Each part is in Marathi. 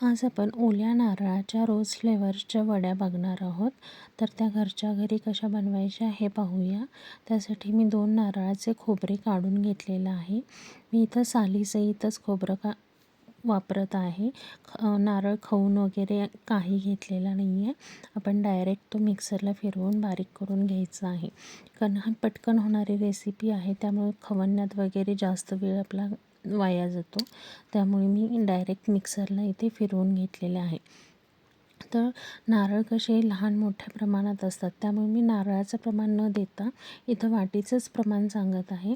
आज आपण ओल्या नारळाच्या रोज फ्लेवरच्या वड्या बघणार आहोत. तर त्या घरच्या घरी कशा बनवायच्या हे पाहूया. त्यासाठी मी दोन नारळाचे खोबरे काढून घेतलेलं आहे. मी इथं सालीसहितच खोबरं का वापरत आहे. ख नारळ खाऊन वगैरे काही घेतलेला नाही आहे आपण डायरेक्ट तो मिक्सरला फिरवून बारीक करून घ्यायचा आहे. कारण हा पटकन होणारी रेसिपी आहे. त्यामुळे खवण्यात वगैरे जास्त वेळ आपला वाया जातो. त्यामुळे मी डायरेक्ट मिक्सरला इथे फिरवून घेतलेलं आहे. तर नारळ कसे लहान मोठ्या प्रमाणात असतात त्यामुळे मी नारळाचं प्रमाण न देता इथं वाटीचंच प्रमाण सांगत आहे.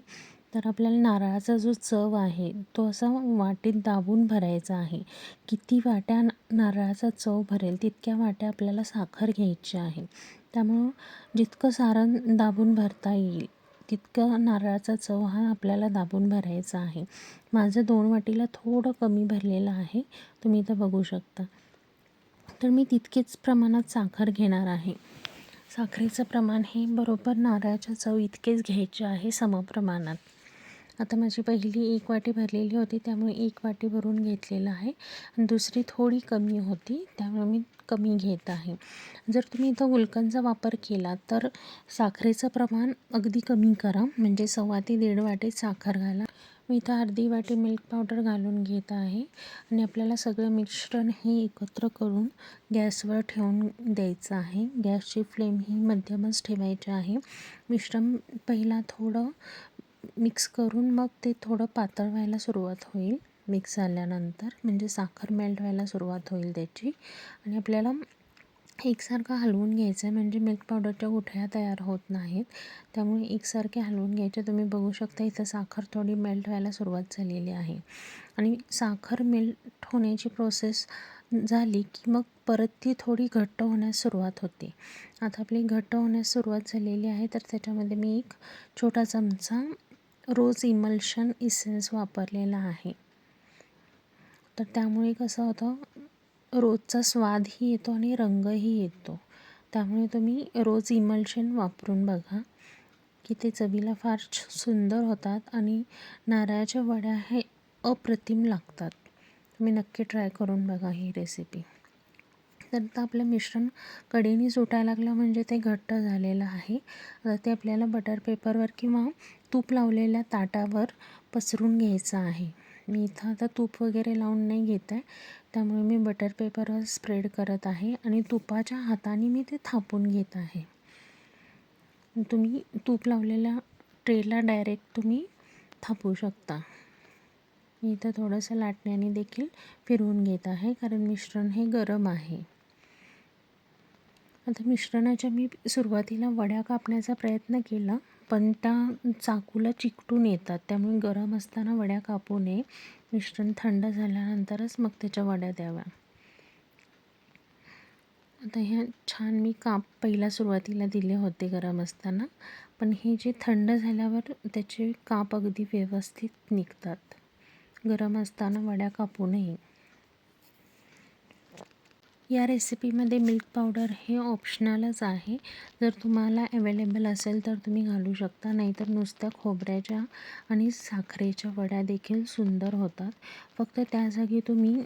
तर आपल्याला नारळाचा जो चव आहे तो असा वाटीत दाबून भरायचा आहे. किती वाट्या नारळाचा चव भरेल तितक्या वाट्या आपल्याला साखर घ्यायची आहे. त्यामुळं जितकं सारण दाबून भरता येईल तितकं नारळाचा चव हा आपल्याला दाबून भरायचा आहे. माझं दोन वाटीला थोडं कमी भरलेलं आहे. तुम्ही इथं बघू शकता. तर मी तितकेच प्रमाणात साखर घेणार आहे. साखरेचं प्रमाण हे बरोबर नारळाच्या चव इतकेच घ्यायचे आहे समप्रमाणात आता माझी पहिली एक वाटी भरलेली होती त्यामुळे एक वाटी भरून घेतलेलं आहे. दुसरी थोडी कमी होती त्यामुळे मी कमी घेत आहे. जर तुम्ही इथं गुलकंदचा वापर केला तर साखरेचं प्रमाण अगदी कमी करा. म्हणजे सव्वा ते दीड वाटी साखर घाला. मी इथं अर्धी वाटी मिल्क पावडर घालून घेत आहे. आणि आपल्याला सगळं मिश्रण हे एकत्र करून गॅसवर ठेवून द्यायचं आहे. गॅसची फ्लेम ही मध्यमच ठेवायची आहे. मिश्रण पहिला थोडं मिक्स करून मग ते थोडं पातळ व्हायला सुरुवात होईल. मिक्स झाल्यानंतर म्हणजे साखर मेल्ट व्हायला सुरुवात होईल त्याची. आणि आपल्याला एकसारखं हलवून घ्यायचं आहे म्हणजे मिल्क पावडरच्या गुठळ्या तयार होत नाहीत. त्यामुळे एकसारखे हलवून घ्यायचे. तुम्ही बघू शकता इथं साखर थोडी मेल्ट व्हायला सुरुवात झालेली आहे. आणि साखर मेल्ट होण्याची प्रोसेस झाली की मग परत ती थोडी घट्ट होण्यास सुरुवात होते. आता आपली घट्ट होण्यास सुरुवात झालेली आहे तर त्याच्यामध्ये मी एक छोटा चमचा रोज इमल्शन इसेन्स वापरलेला आहे. तर त्यामुळे कसं होतं रोजचा स्वादही येतो आणि रंगही येतो. त्यामुळे तुम्ही रोज इमल्शन वापरून बघा की ते चवीला फार सुंदर होतात आणि नारळाच्या वड्या हे अप्रतिम लागतात. तुम्ही नक्की ट्राय करून बघा ही रेसिपी. तर आता आपलं मिश्रण कडेने सुटायला लागलं म्हणजे ते घट्ट झालेलं आहे. ते आपल्याला बटर पेपरवर किंवा तूप लावलेल्या ताटावर पसरून घ्यायचं आहे. मी इथं आता तूप वगैरे लावून नाही घेत आहे. त्यामुळे मी बटर पेपरवर स्प्रेड करत आहे आणि तुपाच्या हाताने मी ते थापून घेत आहे. तुम्ही तूप लावलेल्या ट्रेला डायरेक्ट तुम्ही थापू शकता. मी इथं थोडंसं लाटण्याने देखील फिरवून घेत आहे कारण मिश्रण हे गरम आहे. आता मिश्रणाच्या मी सुरुवातीला वड्या कापण्याचा प्रयत्न केला पण त्या चाकूला चिकटून येतात. त्यामुळे गरम असताना वड्या कापू नये. मिश्रण थंड झाल्यानंतरच मग त्याच्या वड्या द्याव्या. आता ह्या छान मी काप पहिला सुरुवातीला दिले होते गरम असताना पण हे जे थंड झाल्यावर त्याचे काप अगदी व्यवस्थित निघतात. गरम असताना वड्या कापू नये. या रेसिपीमध्ये मिल्क पावडर हे ऑप्शनलच आहे. जर तुम्हाला अवेलेबल असेल तर तुम्ही घालू शकता. नाहीतर नुसत्या खोबऱ्याच्या आणि साखरेच्या वड्या देखील सुंदर होतात. फक्त त्या जागी तुम्ही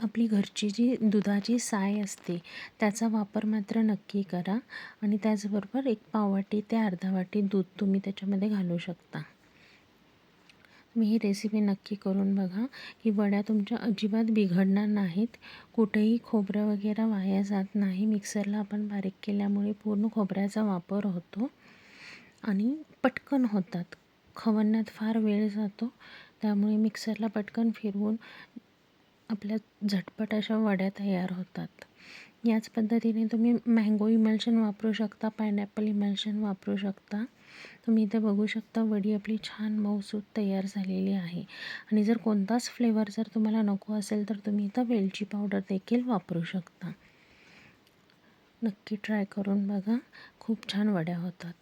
आपली घरची जी दुधाची साय असते त्याचा वापर मात्र नक्की करा. आणि त्याचबरोबर एक पाववाटी ते अर्धा वाटी दूध तुम्ही त्याच्यामध्ये घालू शकता. मी ही रेसिपी नक्की करून बघा की वड्या तुमच्या अजिबात बिघडणार नाहीत. कुठेही खोबरं वगैरे वाया जात नाही. मिक्सरला आपण बारीक केल्यामुळे पूर्ण खोबऱ्याचा वापर होतो आणि पटकन होतात. खवण्यात फार वेळ जातो. त्यामुळे मिक्सरला पटकन फिरवून आपल्या झटपट अशा वड्या तयार होतात. याच पद्धतीने तुम्ही मँगो इमल्शन वापरू शकता पायनॅपल इमल्शन वापरू शकता. तुम्ही इथे बघू शकता वडी आपली छान मऊसूत तयार झालेली आहे. आणि जर कोणताच फ्लेवर जर तुम्हाला नको असेल तर तुम्ही इथं वेलची पावडर देखील वापरू शकता. नक्की ट्राय करून बघा. खूप छान वड्या होतात.